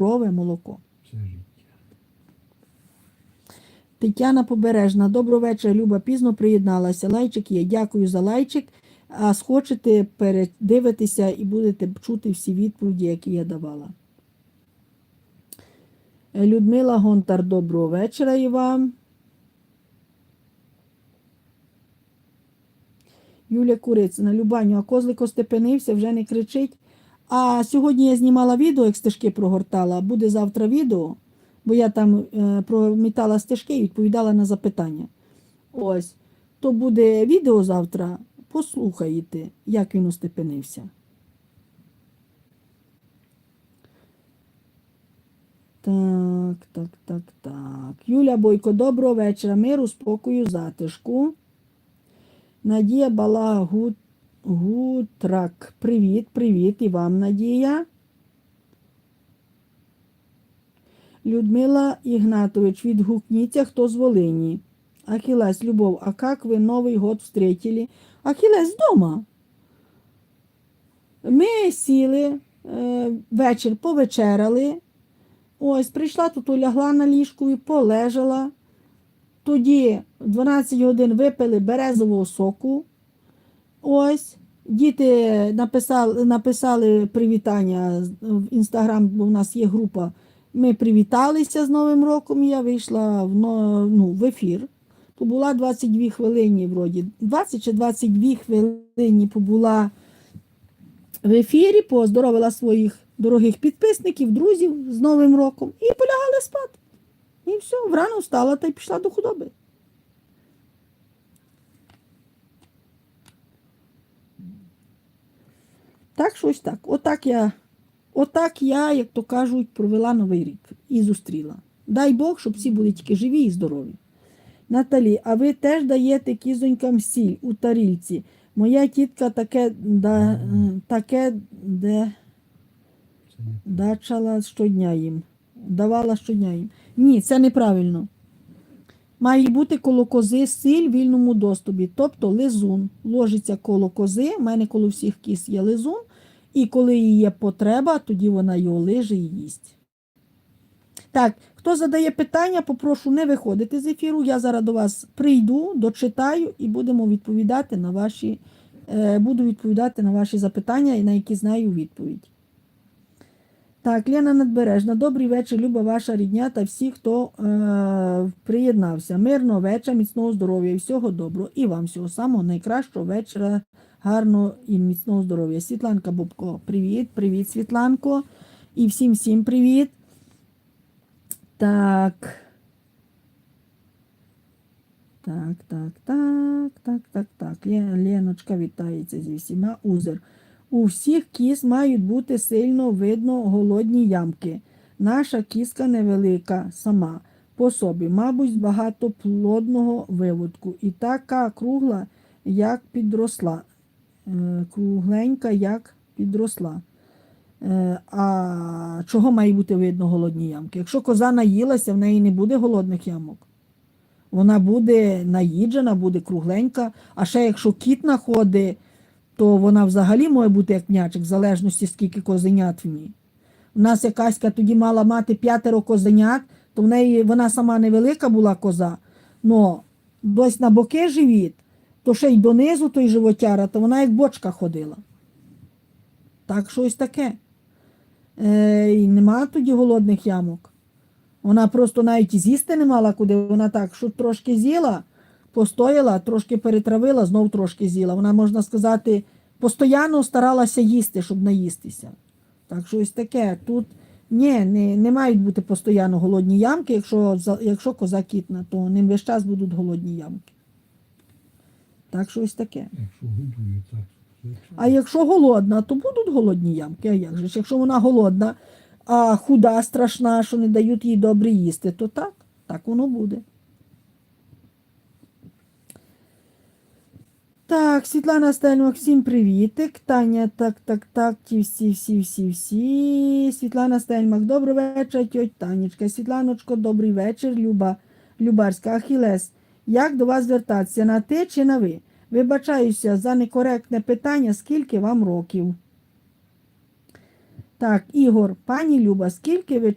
здорове молоко. Життя. Тетяна Побережна, доброго вечора, Люба, пізно приєдналася. Лайчик є. Дякую за лайчик. А схочете, передивитися і будете чути всі відповіді, які я давала. Людмила Гонтар, доброго вечора і вам. Юля Курицина, Любаню, а козлик остепенився, вже не кричить. А сьогодні я знімала відео, як стежки прогортала. Буде завтра відео, бо я там е, промітала стежки і відповідала на запитання. Ось. То буде відео завтра. Послухаєте, як він остепенився. Так, так, так, так. Юля Бойко, доброго вечора. Миру, спокою, затишку. Надія Балагу... Гутрак. Привіт, привіт і вам, Надія. Людмила Ігнатович, відгукніться, хто з Волині. Ахілес, Любов, а как ви Новий год встретили? Ахілес дома. Ми сіли, е, вечір повечеряли. Ось, прийшла тут, лягла на ліжку і полежала. Тоді в 12 годин випили березового соку. Ось. Діти написали, написали привітання в інстаграм, бо в нас є група. Ми привіталися з Новим роком. Я вийшла в, ну, в ефір. Побула 22 хвилини, вроді. 20 чи 22 хвилини побула в ефірі, поздоровила своїх дорогих підписників, друзів з Новим роком і полягали спати. І все, врано встала та й пішла до худоби. Так, щось так. Отак я, отак я, як то кажуть, провела новий рік і зустріла. Дай Бог, щоб всі були тільки живі і здорові. Наталі, а ви теж даєте кізонькам сіль у тарільці. Моя тітка таке, да, таке де дачала щодня їм. Давала щодня їм. Ні, це неправильно. Має бути коло кози силь в вільному доступі, тобто лизун. Ложиться коло кози, в мене коло всіх кіз є лизун, і коли їй є потреба, тоді вона його лиже і їсть. Так, хто задає питання, попрошу не виходити з ефіру. Я зараз до вас прийду, дочитаю і будемо відповідати на ваші, е, буду відповідати на ваші запитання, на які знаю відповідь. Так, Лена Надбережна, добрий вечір, люба ваша рідня та всі, хто е, приєднався. Мирного вечора, міцного здоров'я і всього доброго. І вам всього самого найкращого вечора, гарного і міцного здоров'я. Світланка Бобко, привіт, привіт, Світланко. І всім всім привіт. Так. Так, так, так, так, так, так. Леночка вітається зі всіма. Узер. У всіх кіз мають бути сильно видно голодні ямки. Наша кіска невелика сама по собі, мабуть, з багатоплодного виводку. І така кругла, як підросла. Е, Кругленька, як підросла. Е, А чого має бути видно голодні ямки? Якщо коза наїлася, в неї не буде голодних ямок. Вона буде наїджена, буде кругленька. А ще якщо кіт находить, то вона взагалі може бути як м'ячик, в залежності скільки козенят в ній. У нас якаська тоді мала мати п'ятеро козенят, то в неї вона сама невелика була коза, но дось на боки живіт, то ще й донизу той животяра, то вона як бочка ходила. Так щось таке. Е, і нема тоді голодних ямок. Вона просто навіть з'їсти не мала куди. Вона так, що трошки з'їла, постояла, трошки перетравила, знов трошки з'їла. Вона, можна сказати, постійно старалася їсти, щоб наїстися. Так що ось таке. Тут ні, не, не мають бути постійно голодні ямки. Якщо, якщо коза кітна, то ним весь час будуть голодні ямки. Так що ось таке. Якщо годують, так. А якщо голодна, то будуть голодні ямки. А як же ж? Якщо вона голодна, а худа страшна, що не дають їй добре їсти, то так, так воно буде. Так, Світлана Стельмах, всім привітик. Таня, так, так, так, ті всі, всі, всі, всі. Світлана Стельмах, добрий вечір, тьоть Танечка. Світланочко, добрий вечір, Люба, Любарська, Ахілес. Як до вас звертатися, на ти чи на ви? Вибачаюся за некоректне питання, скільки вам років? Так, Ігор, пані Люба, скільки ви